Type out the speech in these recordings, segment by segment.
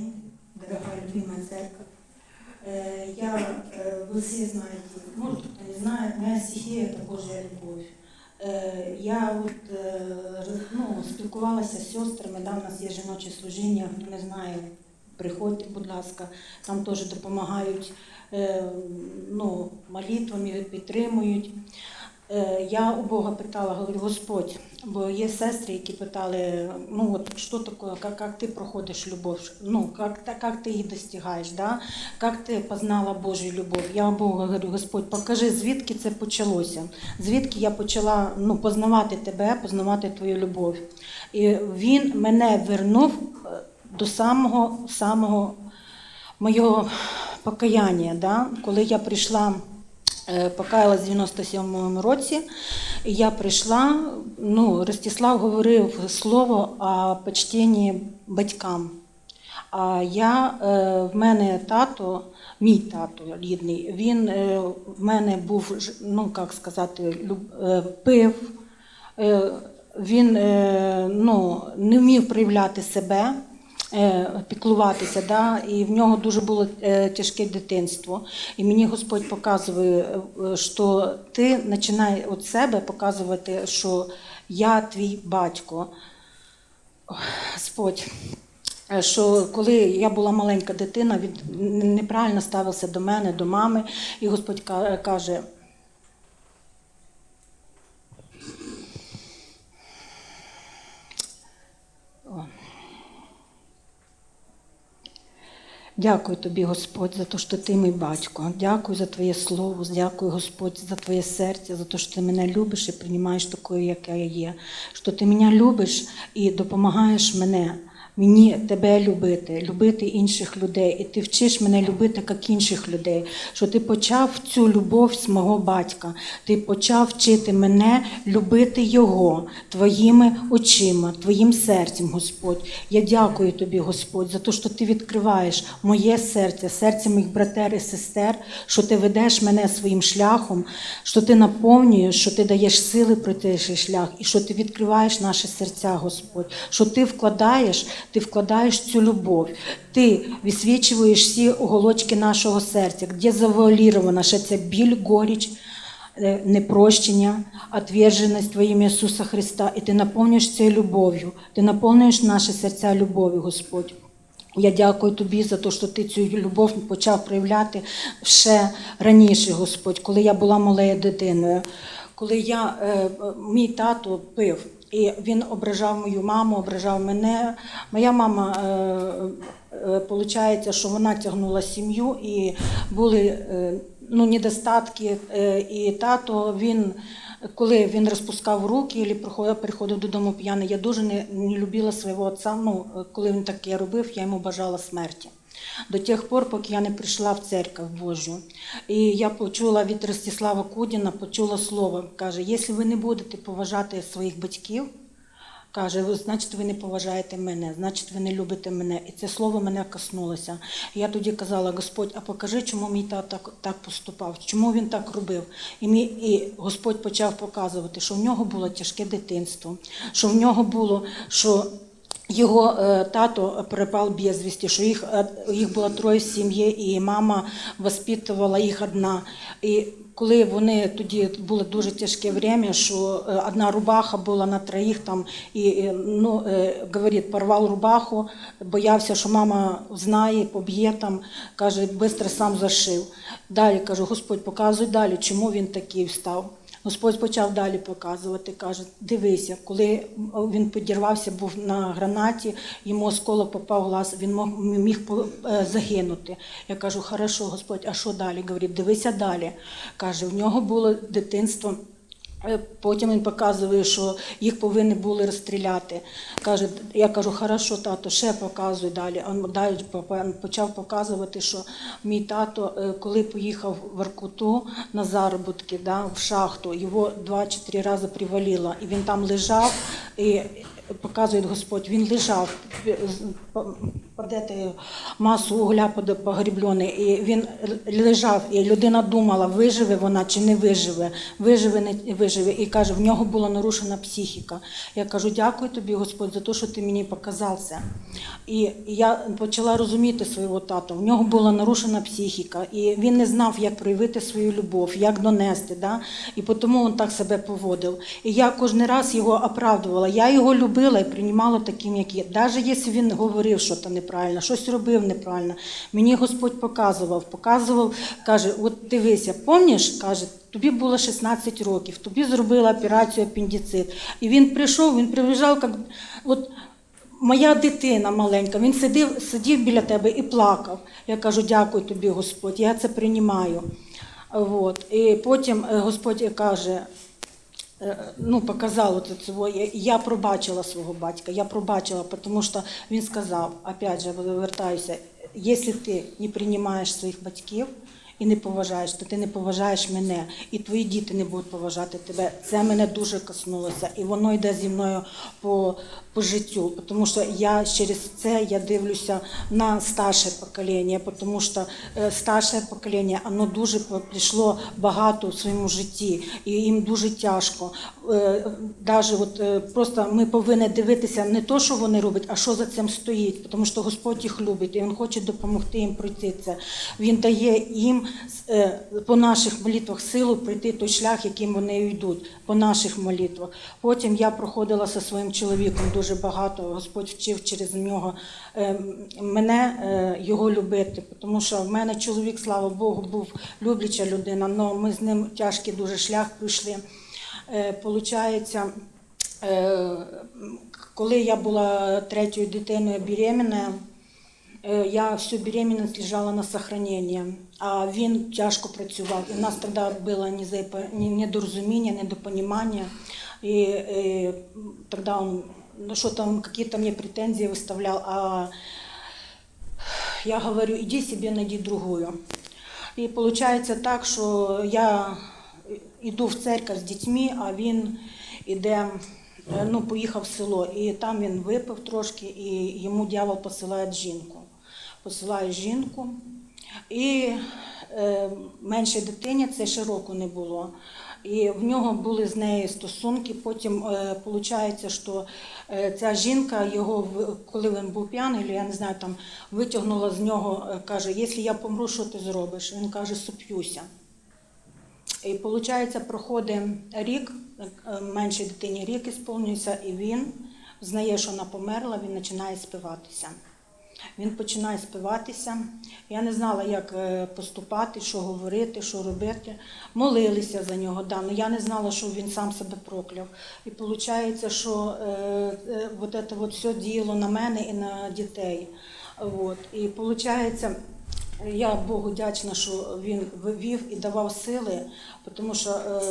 день, дорогая любимая церковь. Э, Я, э, вы все знаете, может кто не знает, моя стихия – это Божья любовь. Е, Я от, е, роз- ну, спілкувалася з сестрами, да, у нас є жіноче служіння, хто не знає, приходьте, будь ласка, там теж допомагають е, ну, молитвами, підтримують. Е, Я у Бога питала, говорю, Господь, бо є сестри, які питали, ну от що таке, як, як ти проходиш любов, ну як, як ти її достигаєш, да? як ти познала Божу любов. Я у Бога говорю, Господь, покажи, звідки це почалося, звідки я почала ну, познавати тебе, познавати твою любов. І він мене вернув е, до самого самого моєго покаяння, да? коли я прийшла. Е, Покаялась в 97-му році, я прийшла. Ну, Ростислав говорив слово о почтенні батькам. А я, е, в мене тато, мій тато рідний, він е, в мене був, ну як сказати, пив. Він ну, не вмів проявляти себе, піклуватися, да? і в нього дуже було е, тяжке дитинство. І мені Господь показує, е, що ти починай від себе показувати, що я твій батько. Господь. е, Що коли я була маленька дитина, він неправильно ставився до мене, до мами, і Господь каже: Дякую тобі, Господь, за те, що ти мій батько. Дякую за Твоє слово. Дякую, Господь, за Твоє серце, за те, що ти мене любиш і приймаєш такою, яка я є. Що ти мене любиш і допомагаєш мене. Мені тебе любити, любити інших людей, і ти вчиш мене любити як інших людей. Що ти почав цю любов з мого батька, ти почав вчити мене любити його твоїми очима, твоїм серцем, Господь. Я дякую тобі, Господь, за те, що ти відкриваєш моє серце, серце моїх братер і сестер, що ти ведеш мене своїм шляхом, що ти наповнюєш, що ти даєш сили пройти цей шлях, і що ти відкриваєш наші серця, Господь, що ти вкладаєш, ти вкладаєш цю любов. Ти висвічуєш всі оголочки нашого серця, де завуалірована ще ця біль, горіч, е, непрощення, отверженість во ім'я Ісуса Христа, і ти наповнюєш цією любов'ю, ти наповнюєш наші серця любов'ю, Господь. Я дякую тобі за те, що ти цю любов почав проявляти ще раніше, Господь, коли я була малою дитиною, коли я, е, мій тато пив. І він ображав мою маму, ображав мене. Моя мама, виходить, що вона тягнула сім'ю і були е, ну, недостатки. е, І тато він, коли він розпускав руки або приходив додому п'яний, я дуже не, не любила свого отця. Ну, коли він таке робив, я йому бажала смерті. До тих пор, поки я не прийшла в церкву Божу. І я почула від Ростислава Кудіна, почула слово, каже, якщо ви не будете поважати своїх батьків, Каже, значить, ви не поважаєте мене, значить, ви не любите мене. І це слово мене коснулося. Я тоді казала, Господь, а покажи, чому мій тато так, так поступав, чому він так робив. І, мій, і Господь почав показувати, що в нього було тяжке дитинство, що в нього було, що його е, тато припав безвісті, що їх, е, їх було троє в сім'ї, і мама воспитувала їх одна. І коли вони тоді було дуже тяжке время, що е, одна рубаха була на троїх там, і ну, говорить, порвав рубаху, боявся, що мама знає, поб'є там, каже, швидко сам зашив. Далі кажу, Господь, показуй далі, чому він такий встав. Господь почав далі показувати, каже, дивися, коли він підірвався, був на гранаті, йому осколок попав в глаз, він міг е, загинути. Я кажу, хорошо, Господь, а що далі? Говорить, дивися далі. Каже, в нього було дитинство. Е, Потім він показує, що їх повинні були розстріляти. Каже, я кажу, хорошо, тато, ще показуй далі. Він попа- почав показувати, що мій тато, е, коли поїхав в Аркуту на заробітки, да, в шахту, його два чи три рази привалило. І він там лежав, і показує Господь, він лежав е, этой масу угля погріблений, і він лежав, і людина думала, виживе вона чи не виживе, виживе, не виживе. І каже, в нього була нарушена психіка. Я кажу, дякую тобі, Господь, за те, що ти мені показав це. І я почала розуміти свого тата. В нього була нарушена психіка, і він не знав, як проявити свою любов, як донести. Да? І тому він так себе поводив. І я кожен раз його оправдувала. Я його любила і приймала таким, як є. Навіть якщо він говорив щось неправильно, щось робив неправильно, мені Господь показував, показував, каже: от дивися, пам'ятаєш, каже. Тобі було 16 років, тобі зробили операцію апендицит. І він прийшов, він приїжджав, як от моя дитина маленька, він сидів, сидів біля тебе і плакав. Я кажу, дякую тобі, Господь, я це приймаю. От. І потім е, Господь каже, ну, показав от цього, я- я пробачила свого батька, я пробачила, тому що він сказав, опять же, вертаюся, якщо ти не приймаєш своїх батьків, і не поважаєш, то ти не поважаєш мене, і твої діти не будуть поважати тебе. Це мене дуже коснулося, і воно йде зі мною по, по життю, тому що я через це я дивлюся на старше покоління, тому що е, старше покоління воно дуже прийшло багато в своєму житті, і їм дуже тяжко. Е, Даже от е, просто ми повинні дивитися не то, що вони роблять, а що за цим стоїть, тому що Господь їх любить, і Він хоче допомогти їм пройти це. Він дає їм по наших молитвах силу пройти той шлях, яким вони йдуть, по наших молитвах. Потім я проходила зі своїм чоловіком дуже багато. Господь вчив через нього е, мене е, його любити, тому що в мене чоловік, слава Богу, був любляча людина, але ми з ним тяжкий дуже шлях пройшли. Е, Получається, е, коли я була третьою дитиною беременна, е, я всю беременность лежала на сохранении, а він тяжко працював. І в нас тоді було недорозуміння, недопонімання. І, і тоді він ну, що там, какие-то мне претензии выставлял, а я говорю, иди себе найди другую. І виходить так, що я йду в церковь з дітьми, а він іде, е, ну, поїхав в село. І там він випив трошки, і йому дьявол посилає жінку. Посилає жінку. І е, меншій дитині це ще року не було. І в нього були з нею стосунки. Потім виходить, що е, ця жінка його, коли він був п'яний, я не знаю, там витягнула з нього, е, каже, якщо я помру, що ти зробиш? Він каже, суп'юся. І виходить, проходить рік, е, меншій дитині рік ісповнюється, і він знає, що вона померла, він починає спиватися. Він починає співатися. Я не знала, як е, поступати, що говорити, що робити. Молилися за нього, да, але я не знала, що він сам себе прокляв. І виходить, що е, е, вот це вот все діяло на мене і на дітей. От. І виходить, я Богу вдячна, що він вивів і давав сили, тому що е,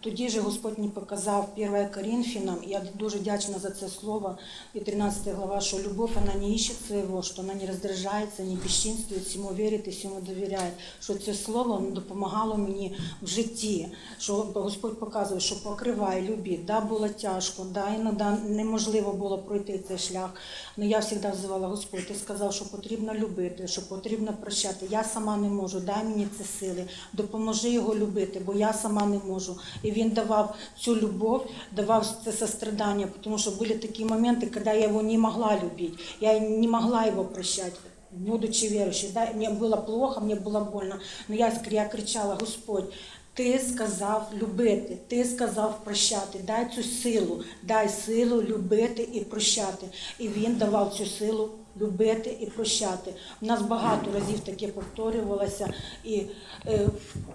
тоді же Господь мені показав 1 Коринфянам, і я дуже вдячна за це слово, і 13 глава, що любов, вона не ищет своего, що вона не роздражається, не безчинствует, всьому вірить і всьому довіряє. Що це слово допомагало мені в житті, що Господь показує, що покривай, любіть. Да, було тяжко, да, іноді неможливо було пройти цей шлях. Але я завжди взивала, Господь, ти сказав, що потрібно любити, що потрібно прощати. Я сама не можу, дай мені ці сили, допоможи його любити, бо я сама не можу. І він давав цю любов, давав це сострадання, тому що були такі моменти, коли я його не могла любити, я не могла його прощати. Будучи верующей, да, мне было плохо, мне было больно, но я, я кричала, Господь, ти сказав любити, ти сказав прощати, дай цю силу, дай силу любити і прощати. І він давав цю силу любити і прощати. У нас багато разів таке повторювалося, і е,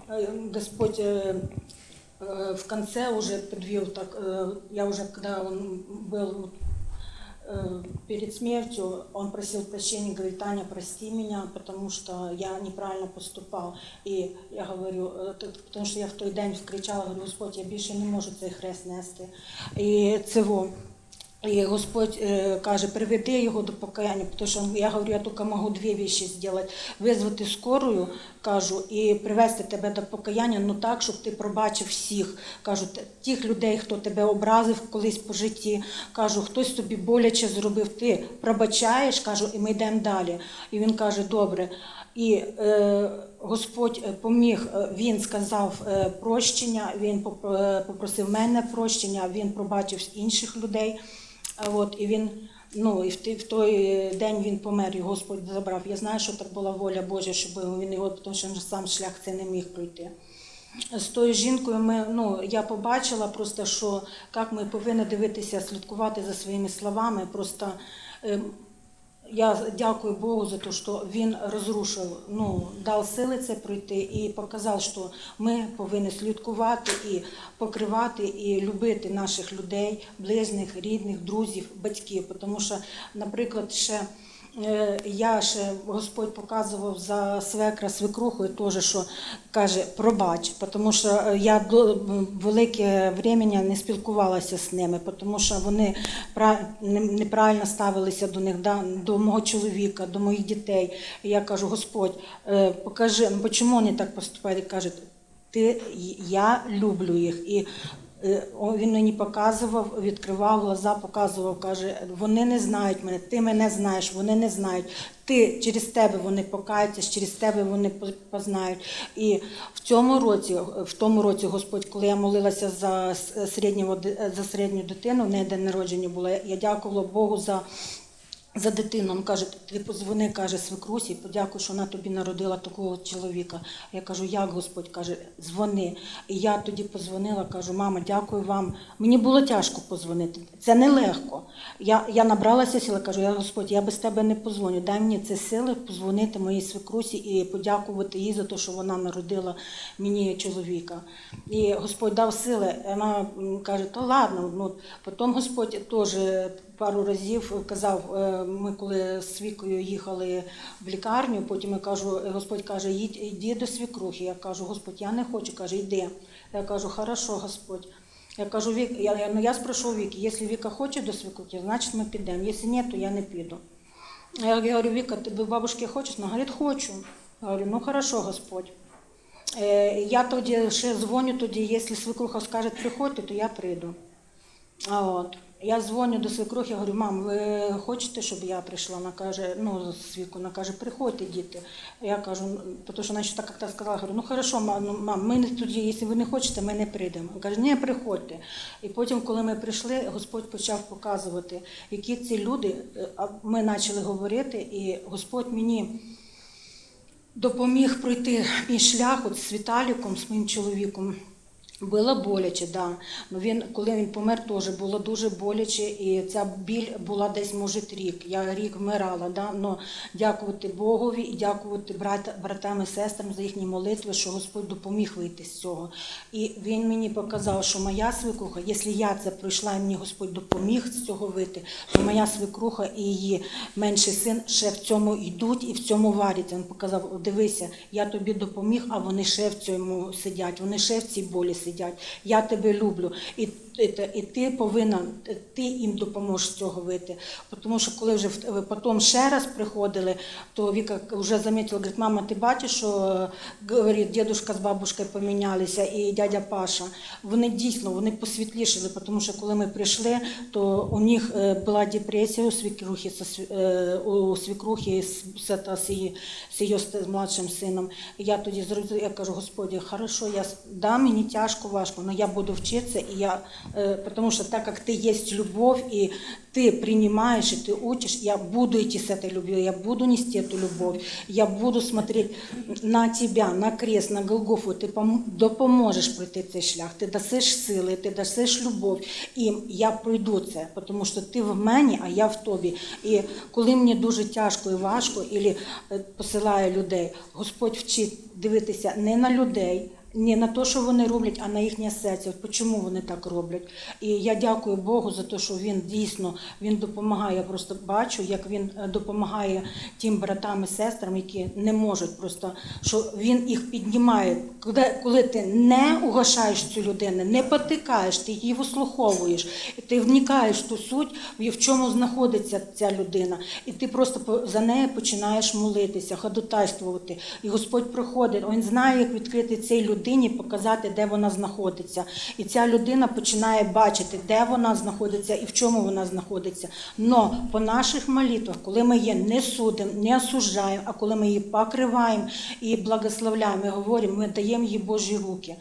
е, Господь. Е, э, в конце уже подвел так, э, я уже когда он был э, перед смертью, он просил прощения, говорит, Таня, прости меня, потому что я неправильно поступал. И я говорю, э, т- потому что я в той день вкричала, говорю, Господь, я більше не можу цей хрест нести. І цього. И Господь э, каже, приведи його до покаяння, тому що я говорю, я тільки можу дві вещи зробити. Визвати скорую, кажу, і привести тебе до покаяння, ну так, щоб ти пробачив всіх. Кажу, тих людей, хто тебе образив колись по житті. Кажу, хтось тобі боляче зробив, ти пробачаєш, кажу, і ми йдемо далі. І він каже, добре. І е, Господь е, поміг, е, він сказав е, прощення, він поп- попросив мене прощення, він пробачив інших людей. От, і він, ну, і в, в той день він помер, і Господь забрав. Я знаю, що так була воля Божа, щоб він його, тому що сам шлях це не міг пройти. З тою жінкою ми, ну, я побачила просто, що як ми повинні дивитися, слідкувати за своїми словами. Просто ем, я дякую Богу за те, що він розрушив, ну, дав сили це пройти і показав, що ми повинні слідкувати і покривати і любити наших людей, близних, рідних, друзів, батьків. Тому що, наприклад, ще. Е, Я ще Господь показував за свекра свекрухою, теж, що каже, пробач, тому що е, я до- велике врем'я не спілкувалася з ними, тому що вони пра- неправильно ставилися до них, до мого чоловіка, до моїх дітей. Я кажу, Господь, е, покажи, ну чому вони так поступають? Каже, ти, я люблю їх. І Він мені показував, відкривав глаза, показував, каже, вони не знають мене, ти мене знаєш, вони не знають. Ти через тебе вони покаються, через тебе вони познають. І в цьому році, в тому році, Господь, коли я молилася за середнього за середню дитину, в неї день народження було, я дякувала Богу за. За дитину він каже, ти позвони, каже свекрусі, подякуй, що вона тобі народила такого чоловіка. Я кажу, як Господь каже, дзвони. І я тоді позвонила, кажу, мама, дякую вам. Мені було тяжко позвонити. Це нелегко. Я, я набралася сили, кажу, я Господь, я без тебе не позвоню. Дай мені це сили позвонити моїй свекрусі і подякувати їй за те, що вона народила мені чоловіка. І Господь дав сили. Вона каже, то ладно. Ну, потім Господь теж пару разів казав, е, ми коли з свікою їхали в лікарню, потім я кажу, Господь каже, їдь, йди до свікрухи. Я кажу, Господь, я не хочу, каже, йди. Я кажу, хорошо, Господь. Я кажу, Вік, я, ну, я спрошу Віки, якщо Віка хоче до свекрухи, значить ми підемо. Якщо ні, то я не піду. Я говорю, Віка, ти бабушки хочеш? Вона говорить, хочу. Я говорю, ну хорошо, Господь. Е, Я тоді ще дзвоню тоді, якщо свекруха скаже, приходьте, то я прийду. А от. Я дзвоню до свекрухи, говорю, мам, ви хочете, щоб я прийшла? Вона каже, ну, свіку, вона каже, приходьте, діти. Я кажу, тому що вона ще так як сказала, говорю, ну хорошо, мам, ну, мам, ми не тоді, якщо ви не хочете, ми не прийдемо. Вона каже, ні, приходьте. І потім, коли ми прийшли, Господь почав показувати, які ці люди, Е, ми почали говорити, і Господь мені допоміг пройти мій шлях от з Віталіком, з моїм чоловіком. Було боляче, да. Він, коли він помер, теж було дуже боляче, і ця біль була десь, може, рік. Я рік вмирала. Да? Но дякувати Богові і дякувати брат, братам і сестрам за їхні молитви, що Господь допоміг вийти з цього. І він мені показав, що моя свекруха, якщо я це пройшла, і мені Господь допоміг з цього вийти, то моя свекруха і її менший син ще в цьому йдуть і в цьому варяться. Він показав: дивися, я тобі допоміг, а вони ще в цьому сидять, вони ще в цій болі сидять. Я тебе люблю. І, і, ти повинна, ти їм допоможеш з цього вийти. Тому що коли вже потім ще раз приходили, то Віка вже замітила, говорить, мама, ти бачиш, що говорить, дідушка з бабушкою помінялися і дядя Паша. Вони дійсно вони посвітлішили, тому що коли ми прийшли, то у них е, була депресія у свекрухи, со сві- е, у свекрухи з, її, з младшим сином. Я тоді зрозуміла, я кажу, Господі, хорошо, я да, мені тяжко, важко, але я буду вчитися, і я, е, тому що так як ти є любов, і ты принимаешь и ты учишь, я буду идти с этой любовью, я буду нести эту любовь, я буду смотреть на тебя, на крест, на Голгофу, ти пом- допоможеш пройти цей шлях, ти дасиш сили, ти дасиш любов, і я пройду це, тому що ти в мені, а я в тобі. І коли мені дуже тяжко і важко, і посилає людей, Господь вчить дивитися не на людей, не на те, що вони роблять, а на їхнє серце. От чому вони так роблять? І я дякую Богу за те, що він дійсно він допомагає. Я просто бачу, як він е, допомагає тим братам і сестрам, які не можуть просто, що він їх піднімає. Коли, ти не угашаєш цю людину, не потикаєш, ти її вислуховуєш, ти вникаєш ту суть, в чому знаходиться ця людина, і ти просто за неї починаєш молитися, ходатайствувати. І Господь приходить, він знає, як відкрити цій людині, показати, де вона знаходиться. І ця людина починає бачити, де вона знаходиться і в чому вона знаходиться. Но по наших молитвах, коли ми її не судимо, не осуждаємо, а коли ми її покриваємо і благословляємо, і говоримо, ми даємо їй Божі руки.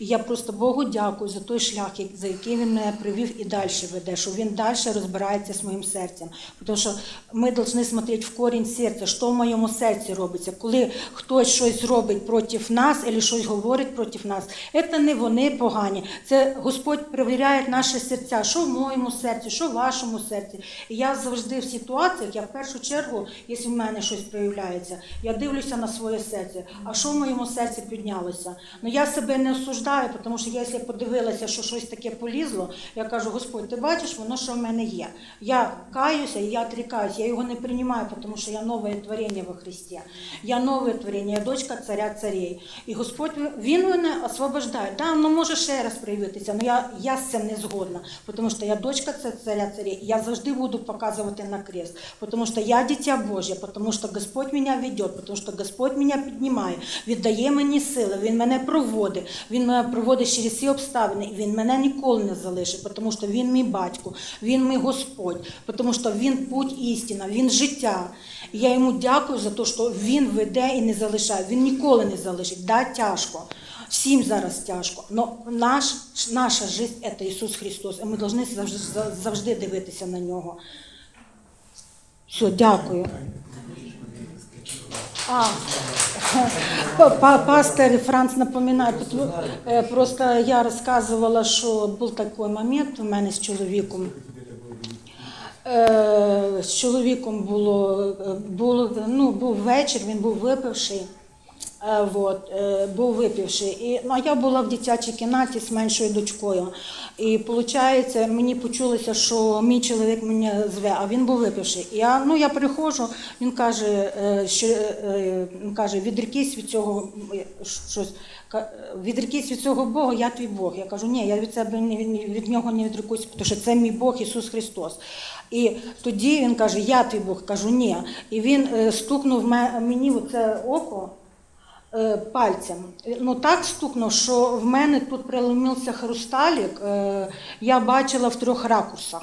І я просто Богу дякую за той шлях, за який він мене привів і далі веде, що він далі розбирається з моїм серцем. Тому що ми повинні смотрети в корінь серця, що в моєму серці робиться. Коли хтось щось робить проти нас, або щось говорить проти нас, це не вони погані. Це Господь перевіряє наші серця, що в моєму серці, що в вашому серці. І я завжди в ситуаціях, я в першу чергу, якщо в мене щось проявляється, я дивлюся на своє серце. А що в моєму серці піднялося? Ну я себе не осуждаю, тому що я, якщо подивилася, що щось таке полізло, я кажу, Господь, ти бачиш, воно що в мене є. Я каюся і я отрікаюся, я його не приймаю, тому що я нове творіння во Христі. Я нове творіння, я дочка царя царей. І Господь він мене освобождає. Да, воно може ще раз проявитися, але я, я з цим не згодна, тому що я дочка царя царей. Я завжди буду показувати на крест, тому що я дитя Божє, тому що Господь мене веде, тому що Господь мене піднімає, віддає мені сили, Він мене проводить, Він мене проводить через всі обставини, і Він мене ніколи не залишить, тому що Він мій батько, Він мій Господь, тому що Він путь істина, Він життя. І я йому дякую за те, що Він веде і не залишає. Він ніколи не залишить. Да, тяжко. Всім зараз тяжко. Но наш, наша життя це Ісус Христос. І ми повинні завжди, завжди дивитися на нього. Все, дякую. А, па- па- пастор Франц напоминає, е, просто я розказувала, що був такий момент у мене з чоловіком. З чоловіком було, е, було ну, був вечір, він був випивший. Е, Вот, е, був випивши. І, ну, а я була в дитячій кімнаті з меншою дочкою. І виходить, мені почулося, що мій чоловік мене зве, а він був випивший. І я, ну, я приходжу, він каже, е, що, каже, відрікись від цього щось. Відрікись від цього Бога, я твій Бог. Я кажу, ні, я від себе від нього не відрікусь, тому що це мій Бог Ісус Христос. І тоді він каже, я твій Бог, кажу, ні. І він стукнув ме- мені в це око пальцем. Ну так стукнув, що в мене тут приломився хрусталік, е, я бачила в трьох ракурсах.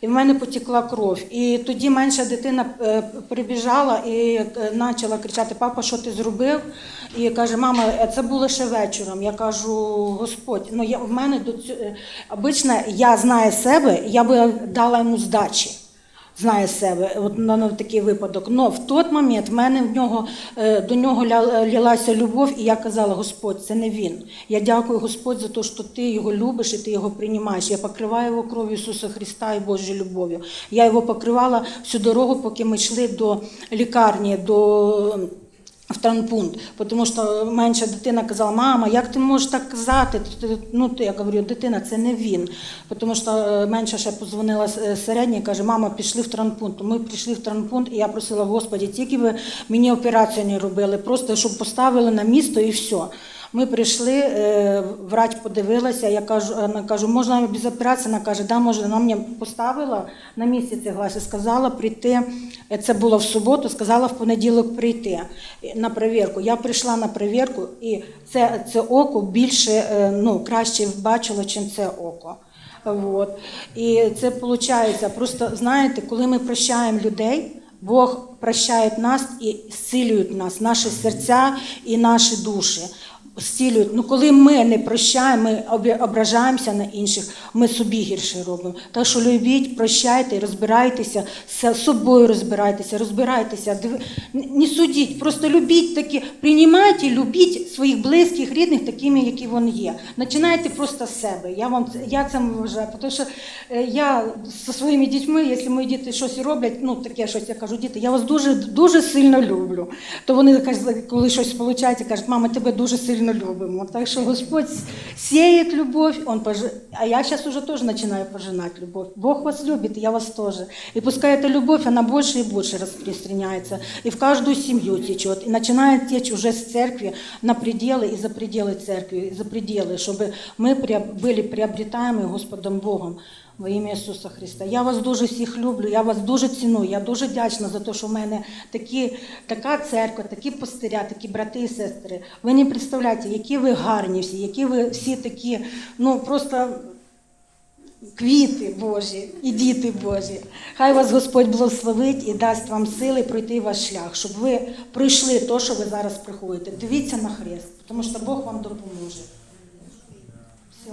І в мене потекла кров. І тоді менша дитина е, прибіжала і е, почала кричати: Папа, що ти зробив? І каже, мама, е, це було ще вечором. Я кажу, Господь, ну я в мене до цього обично я знаю себе, я би дала йому здачі знає себе, от на, на такий випадок. Но в той момент в мене в нього е, до нього ля- лілася любов, і я казала, Господь, це не він. Я дякую Господь за те, що ти його любиш і ти його приймаєш. Я покриваю його кров'ю Ісуса Христа і Божою любов'ю. Я його покривала всю дорогу, поки ми йшли до лікарні, до в травмпункт, тому що менша дитина казала, мама, як ти можеш так казати? Ти- ти- Ну, я говорю, дитина, це не він. Тому що менше менша ще позвонила е, середня каже, мама, пішли в травмпункт. Ми прийшли в травмпункт, і я просила, Господі, тільки ви мені операцію не робили, просто щоб поставили на місто і все. Ми прийшли, е, врач подивилася, я кажу, вона кажу, можна без операції? Вона каже, да, може, вона мені поставила на місці це глас сказала прийти, е, це було в суботу, сказала в понеділок прийти е, на перевірку. Я прийшла на перевірку, і це, це око більше, ну, краще бачило, ніж це око. Вот. І це виходить, просто знаєте, коли ми прощаємо людей, Бог прощає нас і зцілює нас, наші серця і наші душі. Ну, коли ми не прощаємо, ми ображаємося на інших, ми собі гірше робимо. Так що любіть, прощайте, розбирайтеся, з собою розбирайтеся, розбирайтеся, не судіть, просто любіть такі, приймайте, любіть своїх близьких, рідних такими, які вони є. Починайте просто з себе. Я вам я це вважаю, тому що е, я зі своїми дітьми, якщо мої діти щось роблять, ну таке щось, я кажу, діти, я вас дуже дуже сильно люблю. То вони коли щось виходить, кажуть, мама, тебе дуже сильно сильно любимо. Так що Господь сеет любовь, он пож... а я сейчас уже тоже начинаю пожинать любовь. Бог вас любит, и я вас тоже. И пускай эта любовь, она больше и больше распространяется, и в каждую семью течет, и начинает течь уже с церкви на пределы и за пределы церкви, и за пределы, чтобы мы приоб- были приобретаемы Господом Богом. Во ім'я Ісуса Христа. Я вас дуже всіх люблю, я вас дуже ціную. Я дуже вдячна за те, що в мене такі, така церква, такі пастиря, такі брати і сестри. Ви не представляєте, які ви гарні всі, які ви всі такі, ну просто квіти Божі і діти Божі. Хай вас Господь благословить і дасть вам сили пройти ваш шлях, щоб ви пройшли те, що ви зараз приходите. Дивіться на хрест, тому що Бог вам допоможе. Все.